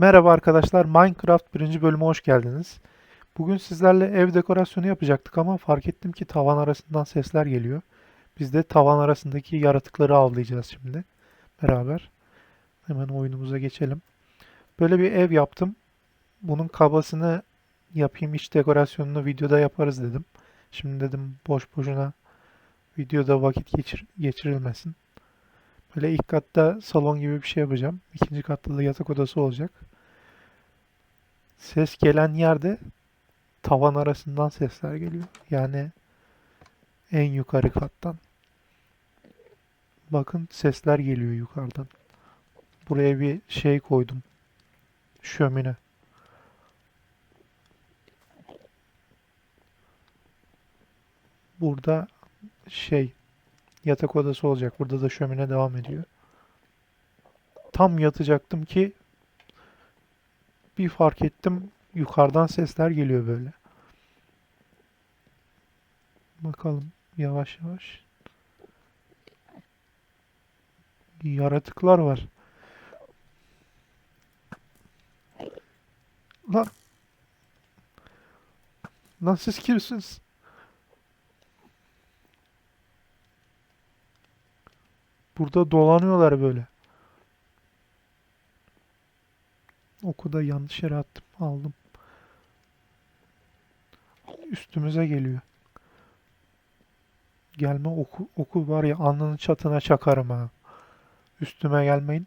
Merhaba arkadaşlar, Minecraft birinci bölüme hoş geldiniz. Bugün sizlerle ev dekorasyonu yapacaktık ama fark ettim ki tavan arasından sesler geliyor. Biz de tavan arasındaki yaratıkları avlayacağız şimdi beraber. Hemen oyunumuza geçelim. Böyle bir ev yaptım. Bunun kabasını yapayım, iç dekorasyonunu videoda yaparız dedim. Şimdi dedim boş boşuna videoda vakit geçir geçirilmesin. Böyle ilk katta salon gibi bir şey yapacağım. İkinci katta da yatak odası olacak. Ses gelen yerde tavan arasından sesler geliyor. Yani en yukarı kattan. Bakın sesler geliyor yukarıdan. Buraya bir şey koydum. Şömine. Burada şey yatak odası olacak. Burada da şömine devam ediyor. Tam yatacaktım ki bir fark ettim yukarıdan sesler geliyor böyle. Bakalım yavaş yavaş. Yaratıklar var. Lan. Lan siz kimsiniz? Burada dolanıyorlar böyle. Oku da yanlış yere attım. Aldım. Üstümüze geliyor. Gelme oku, oku var ya alnının çatına çakarım ha. Üstüme gelmeyin.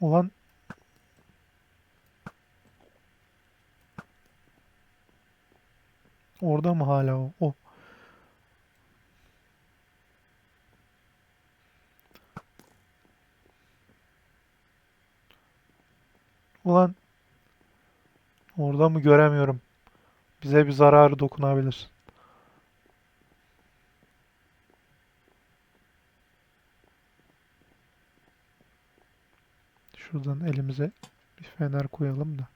Ulan orada mı hala o? O. Ulan orada mı göremiyorum. Bize bir zararı dokunabilir. Şuradan elimize bir fener koyalım da.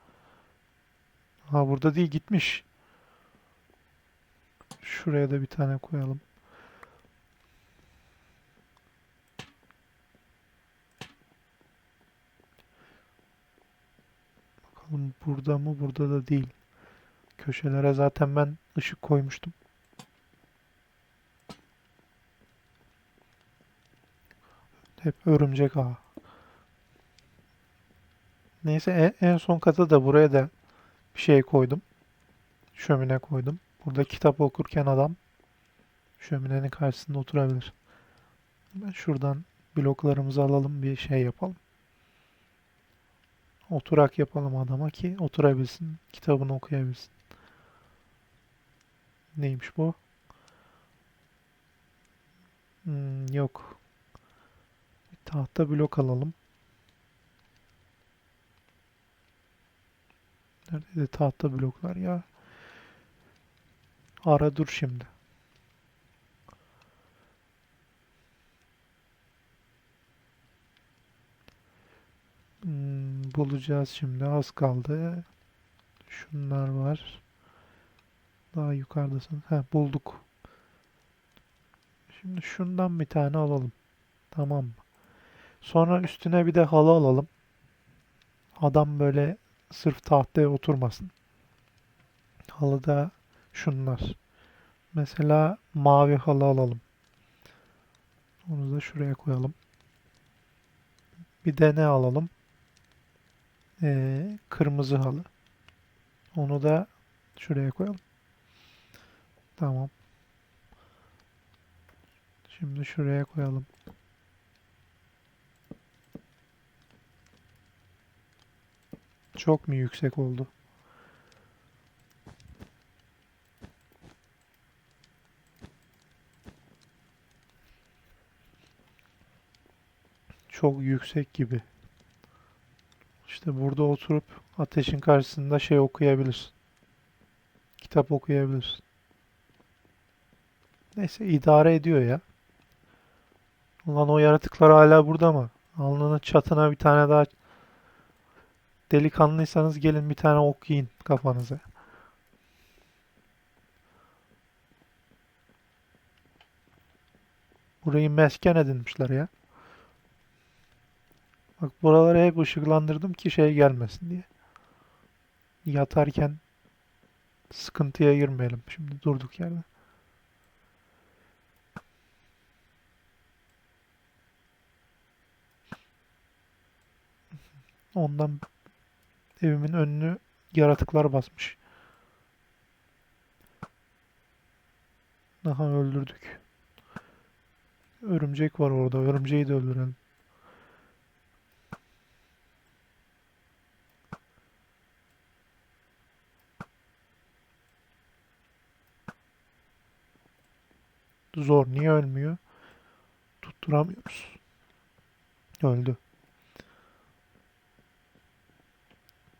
Ha burada değil gitmiş. Şuraya da bir tane koyalım. Bakalım burada mı? Burada da değil. Köşelere zaten ben ışık koymuştum. Hep örümcek ağı. Neyse en, en son kata da buraya da bir şey koydum. Şömine koydum. Burada kitap okurken adam şöminenin karşısında oturabilir. Ben şuradan bloklarımızı alalım bir şey yapalım. Oturak yapalım adama ki oturabilsin, kitabını okuyabilsin. Neymiş bu? Hmm, yok. Bir tahta blok alalım. Neredeydi tahta bloklar ya? Ara dur şimdi. Bulacağız şimdi. Az kaldı. Şunlar var. Daha yukarıdasın. Ha bulduk. Şimdi şundan bir tane alalım. Tamam mı? Sonra üstüne bir de halı alalım. Adam böyle sırf tahtaya oturmasın. Halıda şunlar. Mesela mavi halı alalım. Onu da şuraya koyalım. Bir de ne alalım? Ee, kırmızı halı. Onu da şuraya koyalım. Tamam. Şimdi şuraya koyalım. Çok mu yüksek oldu? Çok yüksek gibi. İşte burada oturup ateşin karşısında şey okuyabilirsin. Kitap okuyabilirsin. Neyse idare ediyor ya. Ulan o yaratıklar hala burada mı? Alnının çatına bir tane daha delikanlıysanız gelin bir tane ok yiyin kafanıza. Burayı mesken edinmişler ya. Bak buraları hep ışıklandırdım ki şey gelmesin diye. Yatarken sıkıntıya girmeyelim şimdi durduk yerde. Ondan evimin önünü yaratıklar basmış. Aha öldürdük. Örümcek var orada. Örümceği de öldürelim. Zor. Niye ölmüyor? Tutturamıyoruz. Öldü.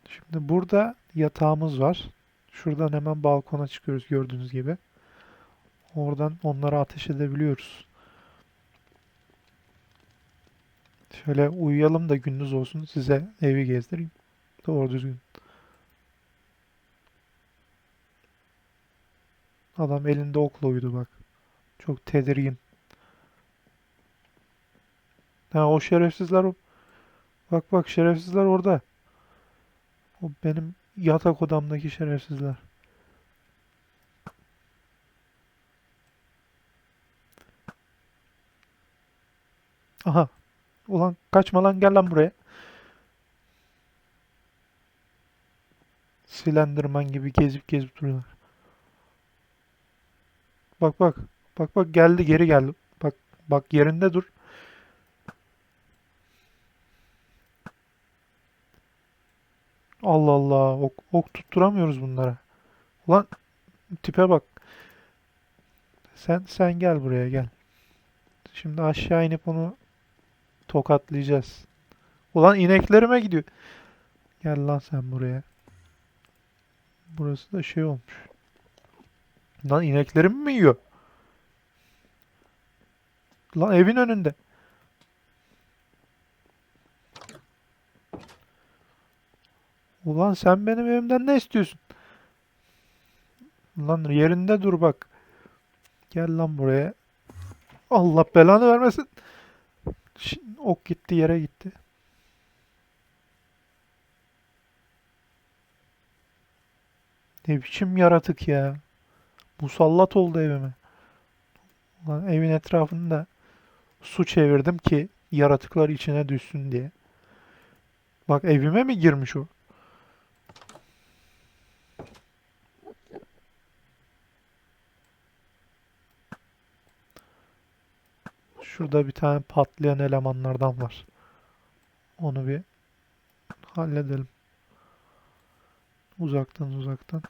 Şimdi burada yatağımız var. Şuradan hemen balkona çıkıyoruz gördüğünüz gibi. Oradan onlara ateş edebiliyoruz. Şöyle uyuyalım da gündüz olsun size evi gezdireyim. Doğru düzgün. Adam elinde okla uyudu bak. Çok tedirgin. Ha o şerefsizler o. Bak bak şerefsizler orada. O benim yatak odamdaki şerefsizler. Aha. Ulan kaçma lan gel lan buraya. Slenderman gibi gezip gezip duruyorlar. Bak bak. Bak bak geldi geri geldi. Bak bak yerinde dur. Allah Allah. Ok, ok tutturamıyoruz bunlara. Ulan tipe bak. Sen sen gel buraya gel. Şimdi aşağı inip onu tokatlayacağız. Ulan ineklerime gidiyor. Gel lan sen buraya. Burası da şey olmuş. Lan ineklerimi mi yiyor? Lan evin önünde. Ulan sen benim evimden ne istiyorsun? Lan yerinde dur bak. Gel lan buraya. Allah belanı vermesin. Şi- ok gitti yere gitti. Ne biçim yaratık ya. Musallat oldu evime. Ulan evin etrafında su çevirdim ki yaratıklar içine düşsün diye. Bak evime mi girmiş o? Şurada bir tane patlayan elemanlardan var. Onu bir halledelim. Uzaktan uzaktan.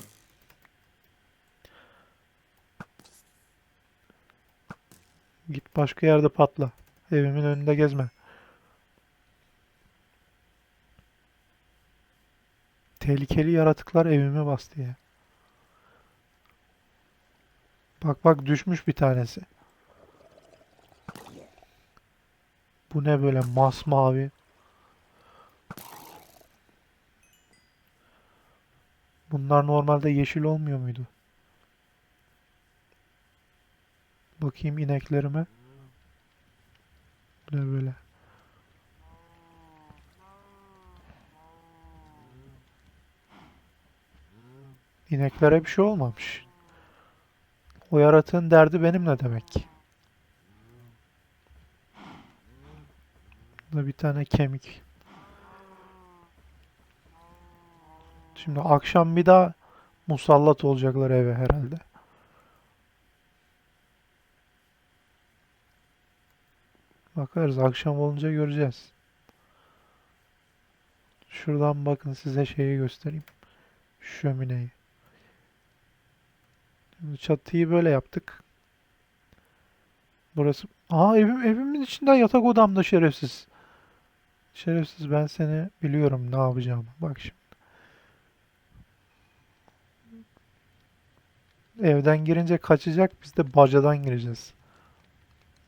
Git başka yerde patla. Evimin önünde gezme. Tehlikeli yaratıklar evime bastı ya. Bak bak düşmüş bir tanesi. Bu ne böyle masmavi? Bunlar normalde yeşil olmuyor muydu? Bakayım ineklerime. Ne böyle? İneklere bir şey olmamış. O yaratığın derdi benimle demek. Burada bir tane kemik. Şimdi akşam bir daha musallat olacaklar eve herhalde. Bakarız akşam olunca göreceğiz. Şuradan bakın size şeyi göstereyim. Şömineyi. Şimdi çatıyı böyle yaptık. Burası... Aa evim, evimin içinden yatak odamda şerefsiz. Şerefsiz ben seni biliyorum ne yapacağımı. Bak şimdi. Evden girince kaçacak biz de bacadan gireceğiz.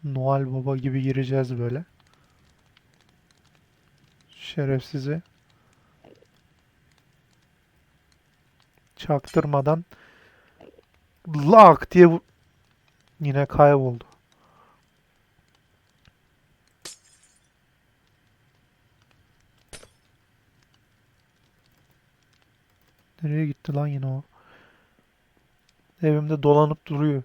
Noel Baba gibi gireceğiz böyle. Şerefsizi. Çaktırmadan lak diye yine kayboldu. Nereye gitti lan yine o? Evimde dolanıp duruyor.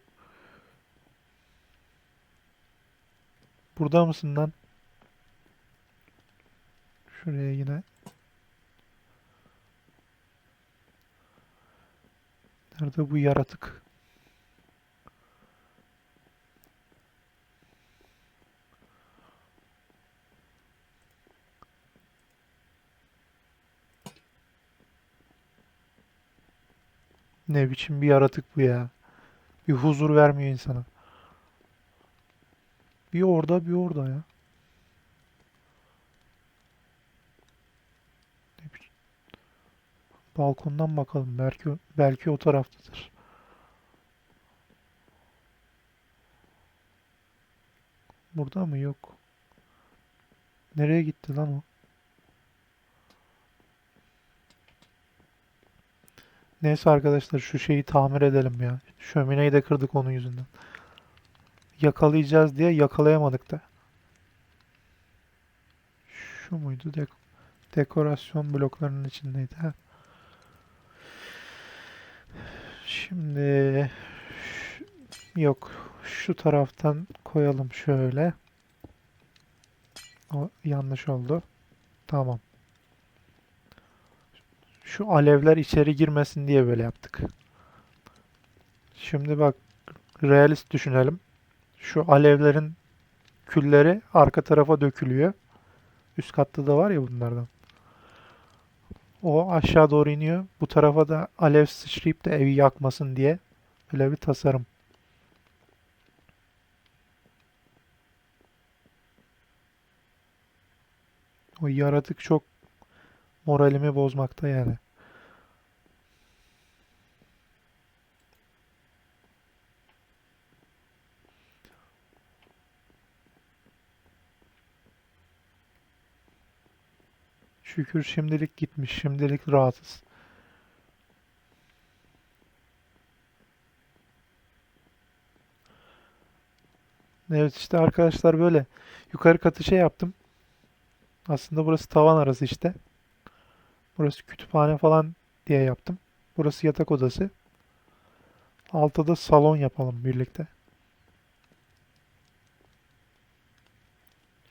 Burada mısın lan? Şuraya yine. Nerede bu yaratık? Ne biçim bir yaratık bu ya? Bir huzur vermiyor insana. Bir orada bir orada ya. Balkondan bakalım. Belki belki o taraftadır. Burada mı? Yok. Nereye gitti lan o? Neyse arkadaşlar şu şeyi tamir edelim ya. Şömineyi de kırdık onun yüzünden. Yakalayacağız diye yakalayamadık da. Şu muydu? Dek dekorasyon bloklarının içindeydi. Ha. Şimdi yok. Şu taraftan koyalım şöyle. O yanlış oldu. Tamam. Şu alevler içeri girmesin diye böyle yaptık. Şimdi bak realist düşünelim. Şu alevlerin külleri arka tarafa dökülüyor. Üst katta da var ya bunlardan. O aşağı doğru iniyor. Bu tarafa da alev sıçrayıp da evi yakmasın diye böyle bir tasarım. O yaratık çok moralimi bozmakta yani. Şükür şimdilik gitmiş. Şimdilik rahatız. Evet işte arkadaşlar böyle yukarı katı şey yaptım. Aslında burası tavan arası işte. Burası kütüphane falan diye yaptım. Burası yatak odası. Altta da salon yapalım birlikte.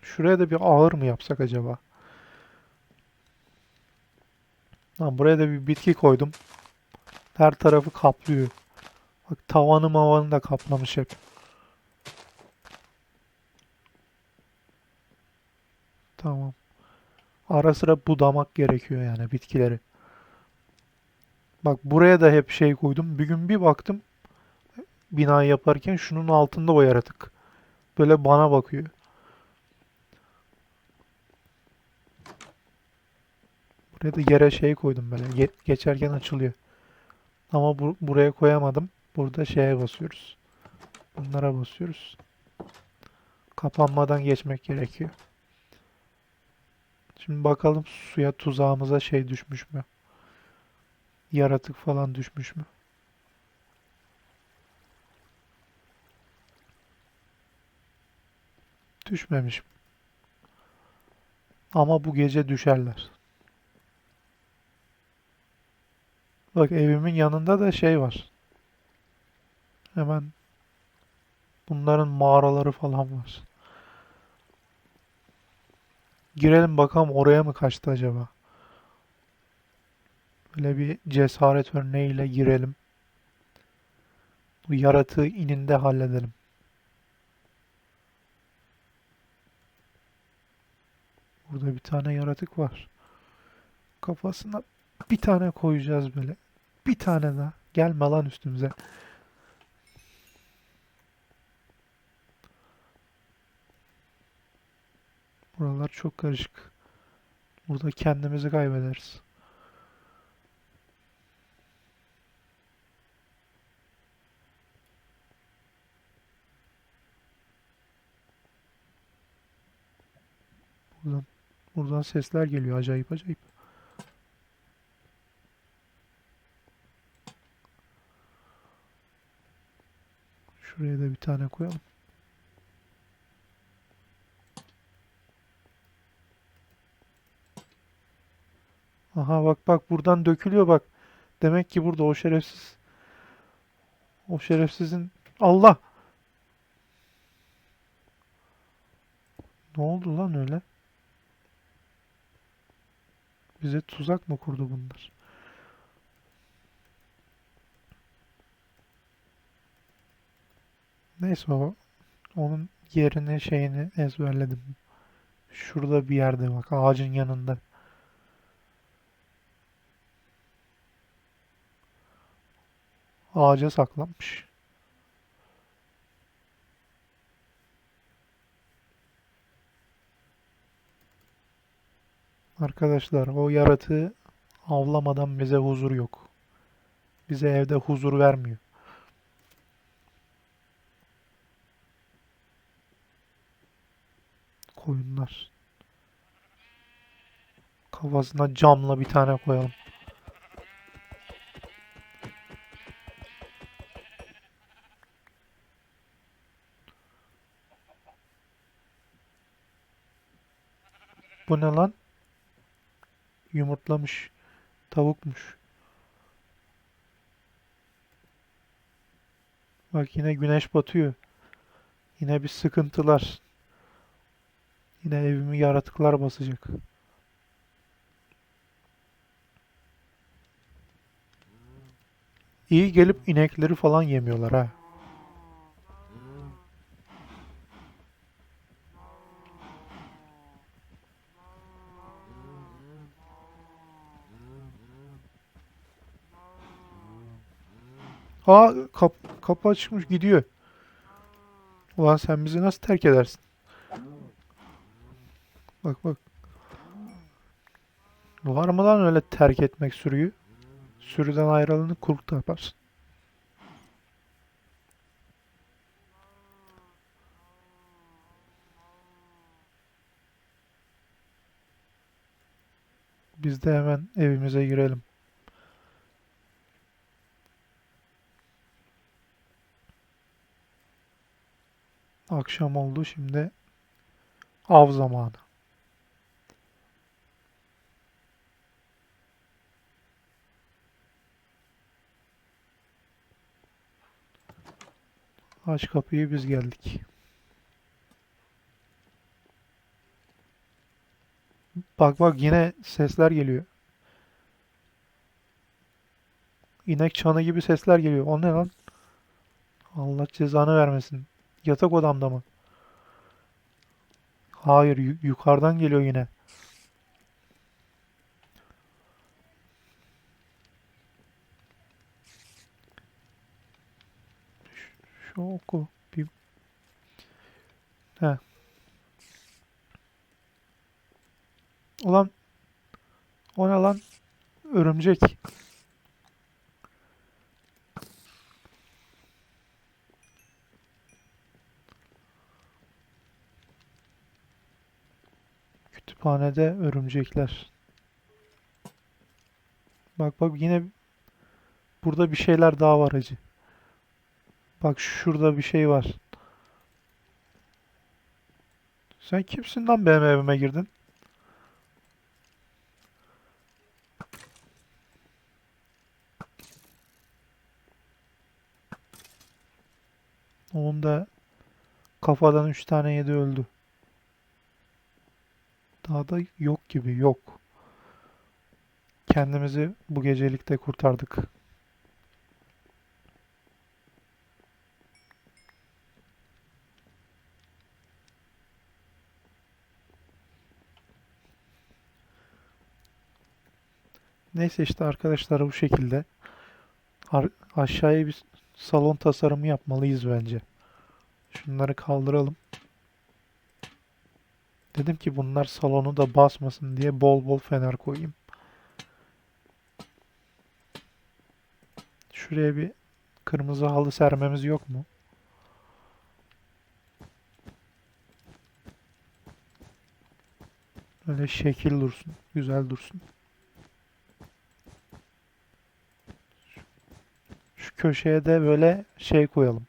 Şuraya da bir ağır mı yapsak acaba? Lan buraya da bir bitki koydum. Her tarafı kaplıyor. Bak tavanı mavanı da kaplamış hep. Tamam. Ara sıra budamak gerekiyor yani bitkileri. Bak buraya da hep şey koydum. Bir gün bir baktım binayı yaparken şunun altında o yaratık. Böyle bana bakıyor. Buraya da yere şey koydum böyle. Ge- geçerken açılıyor. Ama bu- buraya koyamadım. Burada şeye basıyoruz. Bunlara basıyoruz. Kapanmadan geçmek gerekiyor. Şimdi bakalım suya tuzağımıza şey düşmüş mü? Yaratık falan düşmüş mü? Düşmemiş. Ama bu gece düşerler. Bak evimin yanında da şey var. Hemen bunların mağaraları falan var. Girelim bakalım oraya mı kaçtı acaba? Böyle bir cesaret örneğiyle girelim. Bu yaratığı ininde halledelim. Burada bir tane yaratık var. Kafasına bir tane koyacağız böyle. Bir tane daha. Gelme lan üstümüze. Buralar çok karışık. Burada kendimizi kaybederiz. Buradan, buradan sesler geliyor acayip acayip. Şuraya da bir tane koyalım. Aha bak bak buradan dökülüyor bak. Demek ki burada o şerefsiz o şerefsizin Allah Ne oldu lan öyle? Bize tuzak mı kurdu bunlar? Neyse o onun yerini şeyini ezberledim. Şurada bir yerde bak ağacın yanında. Ağaca saklanmış. Arkadaşlar o yaratığı avlamadan bize huzur yok. Bize evde huzur vermiyor. Koyunlar. Kafasına camla bir tane koyalım. Bu ne lan? Yumurtlamış. Tavukmuş. Bak yine güneş batıyor. Yine bir sıkıntılar. Yine evimi yaratıklar basacak. İyi gelip inekleri falan yemiyorlar ha. Aa kap kapı açılmış gidiyor. Ulan sen bizi nasıl terk edersin? Bak bak. Var mı lan öyle terk etmek sürüyü? Sürüden ayrılanı da yaparsın. Biz de hemen evimize girelim. Akşam oldu şimdi av zamanı. Aç kapıyı biz geldik. Bak bak yine sesler geliyor. İnek çanı gibi sesler geliyor. O ne lan? Allah cezanı vermesin. Yatak odamda mı? Hayır, yu- yukarıdan geliyor yine. Şu oku bir He. Ulan o ne lan? Örümcek. Kütüphanede örümcekler. Bak bak yine burada bir şeyler daha var acı. Bak şurada bir şey var. Sen kimsin lan benim evime girdin? Onun da kafadan üç tane yedi öldü. Daha da yok gibi yok. Kendimizi bu gecelikte kurtardık. Neyse işte arkadaşlar bu şekilde. Aşağıya bir salon tasarımı yapmalıyız bence. Şunları kaldıralım. Dedim ki bunlar salonu da basmasın diye bol bol fener koyayım. Şuraya bir kırmızı halı sermemiz yok mu? Öyle şekil dursun, güzel dursun. Şu köşeye de böyle şey koyalım.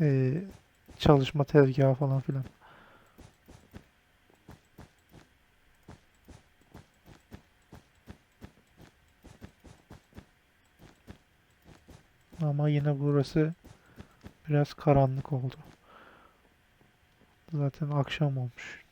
Ee, çalışma tezgahı falan filan. Ama yine burası biraz karanlık oldu. Zaten akşam olmuş.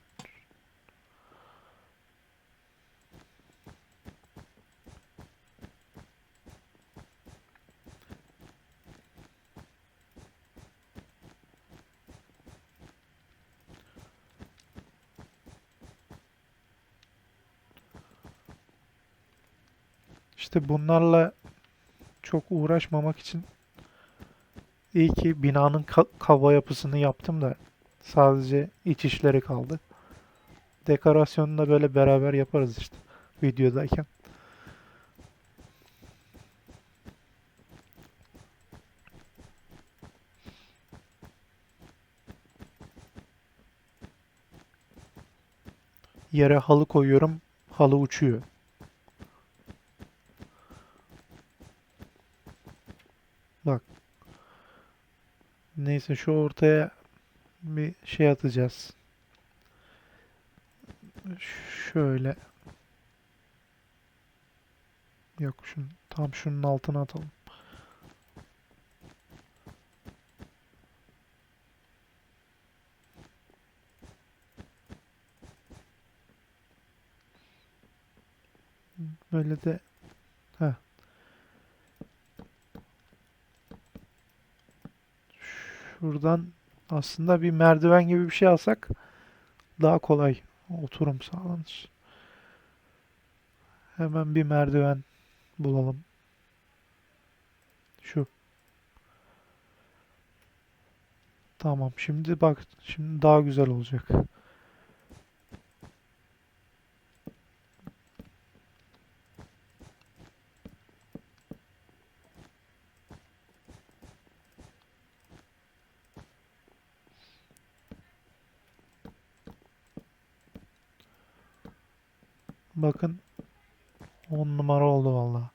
İşte bunlarla çok uğraşmamak için iyi ki binanın ka- yapısını yaptım da sadece iç işleri kaldı. Dekorasyonunu da böyle beraber yaparız işte videodayken. Yere halı koyuyorum, halı uçuyor. Bak. Neyse şu ortaya bir şey atacağız. Şöyle. Yok şun tam şunun altına atalım. Böyle de Heh. Şuradan aslında bir merdiven gibi bir şey alsak daha kolay oturum sağlanır. Hemen bir merdiven bulalım. Şu. Tamam. Şimdi bak, şimdi daha güzel olacak. Bakın 10 numara oldu valla.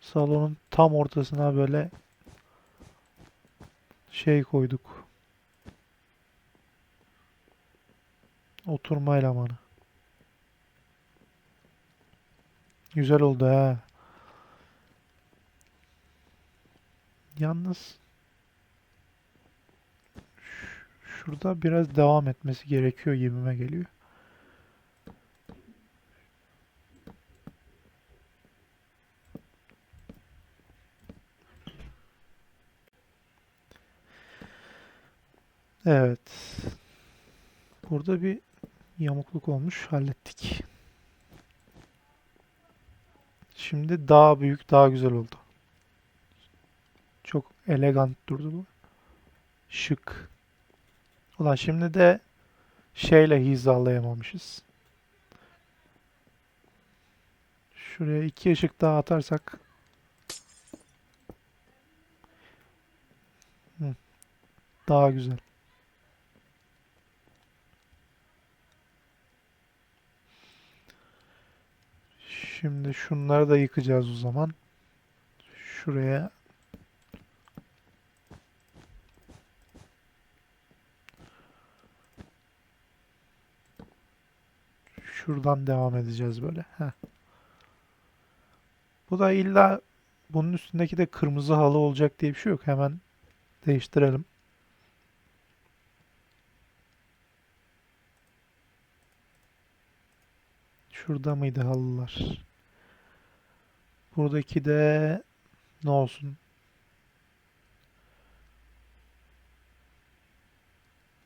Salonun tam ortasına böyle şey koyduk. Oturma elemanı. Güzel oldu ha. Yalnız şurada biraz devam etmesi gerekiyor gibime geliyor. Evet. Burada bir yamukluk olmuş. Hallettik. Şimdi daha büyük, daha güzel oldu. Çok elegant durdu bu. Şık. Ulan şimdi de şeyle hizalayamamışız. Şuraya iki ışık daha atarsak Hı, daha güzel. Şimdi şunları da yıkacağız o zaman. Şuraya şuradan devam edeceğiz böyle. Heh. Bu da illa bunun üstündeki de kırmızı halı olacak diye bir şey yok. Hemen değiştirelim. Şurada mıydı halılar? Buradaki de ne olsun?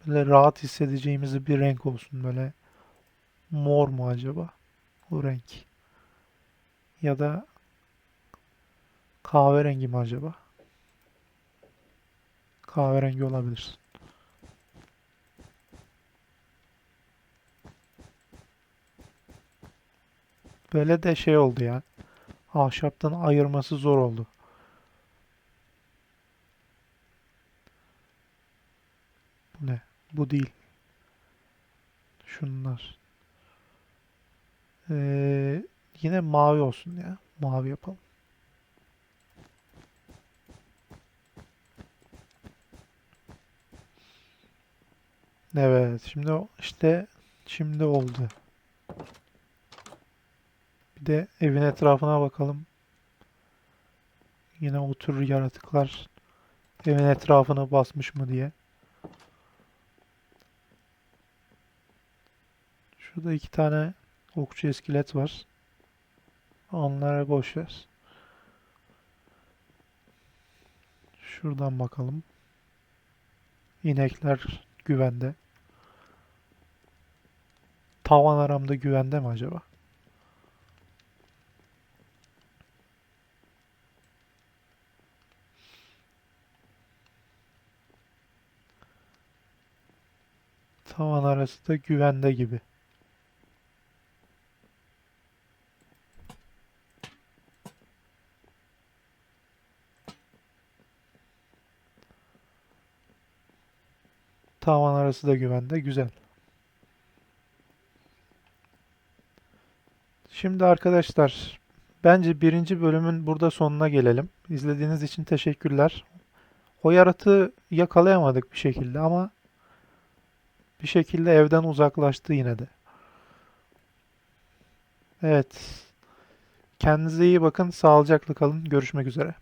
Böyle rahat hissedeceğimiz bir renk olsun. Böyle mor mu acaba? O renk. Ya da kahverengi mi acaba? Kahverengi olabilir. Böyle de şey oldu ya. Ahşaptan ayırması zor oldu. Bu ne? Bu değil. Şunlar. Ee, yine mavi olsun ya. Mavi yapalım. Evet. Şimdi işte şimdi oldu. Bir de evin etrafına bakalım. Yine o tür yaratıklar evin etrafını basmış mı diye. Şurada iki tane okçu iskelet var. Onlara boş ver. Şuradan bakalım. İnekler güvende. Tavan aramda güvende mi acaba? Tavan arası da güvende gibi. Tavan arası da güvende. Güzel. Şimdi arkadaşlar bence birinci bölümün burada sonuna gelelim. İzlediğiniz için teşekkürler. O yaratığı yakalayamadık bir şekilde ama bir şekilde evden uzaklaştı yine de. Evet. Kendinize iyi bakın. Sağlıcakla kalın. Görüşmek üzere.